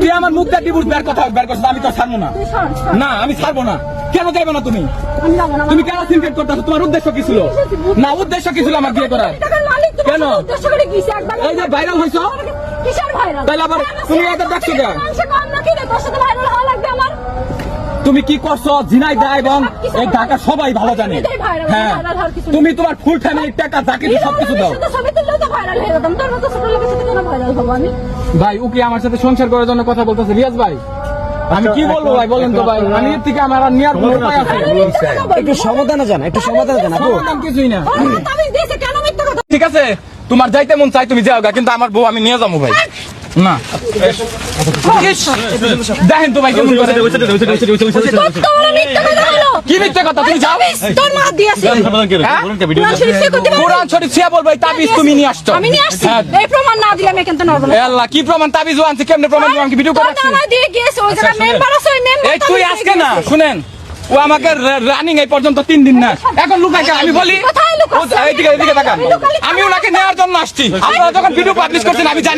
তুই আমার মুখ দিয়ে ডিভোর্স বের কথা বের করছিস আমি তো ছাড়বো না। না আমি ছাড়বো না। কেন যাইবে না তুমি? তুমি কেন সিনক্রেট করতেছো? তোমার উদ্দেশ্য কি ছিল? না উদ্দেশ্য কি ছিল আমার বিয়ে করার? কেন? এই যে ভাইরাল তাহলে আবার তুমি দেখছ কেন? কি করছ? জিনাই দা এবং এই ঢাকা সবাই ভালো জানে। হ্যাঁ। তুমি তোমার ফুল ফ্যামিলির টাকা যাকে সবকিছু দাও। সাথে ছবি তুললেও তো ভাইরাল হয়ে যেতাম তোর মতো ছোট লোকের সাথে কেন ভাইরাল হব আমি? ভাই ও কি আমার সাথে সংসার করার জন্য কথা বলতেছে? রিয়াজ ভাই আমি কি বলব ভাই? বলেন তো ভাই। আমি এর থেকে আমার আর নেওয়ার কোনো উপায় আছে। একটু সমাধানে জানা একটু সমাধানে জানা সমাধান কিছুই না। আমি দিয়েছি, কেন মিথ্যা কথা? ঠিক আছে তোমার যাইতে মন চাই তুমি যাও গা, কিন্তু আমার বউ আমি নিয়ে যাব ভাই। না। দেখেন তো ভাই কেমন করে? কি মিথ্যে কথা তুমি যাও? তোর মা দিয়েছে হ্যাঁ? কোরআন শরীফ থেকে। করতে পারবি? কোরআন শরীফ ছিয়া বলব এই তাবিজ তুমি নিয়ে আসছো। আমি নিয়ে আসছি। হ্যাঁ। এই প্রমাণ না দিলে আমি কিন্তু নড়বো আল্লাহ কি প্রমাণ? তাবিজ আনছি কেমনে প্রমাণ আমি ভিডিও তোর করে রাখছি। নানা দিয়ে গিয়েছে ওই জায়গায় মেম্বার আছে ওই মেম্বার এই তুই আজকে না শুনেন ও আমাকে রানিং এই পর্যন্ত তিন দিন না। এখন লুকাই আমি বলি কোথায় লুকাচ্ছি? এইদিকে এইদিকে তাকান। আমি আমি ওনাকে নেওয়ার জন্য আসছি। আপনারা যখন ভিডিও পাবলিশ করছেন আমি জানি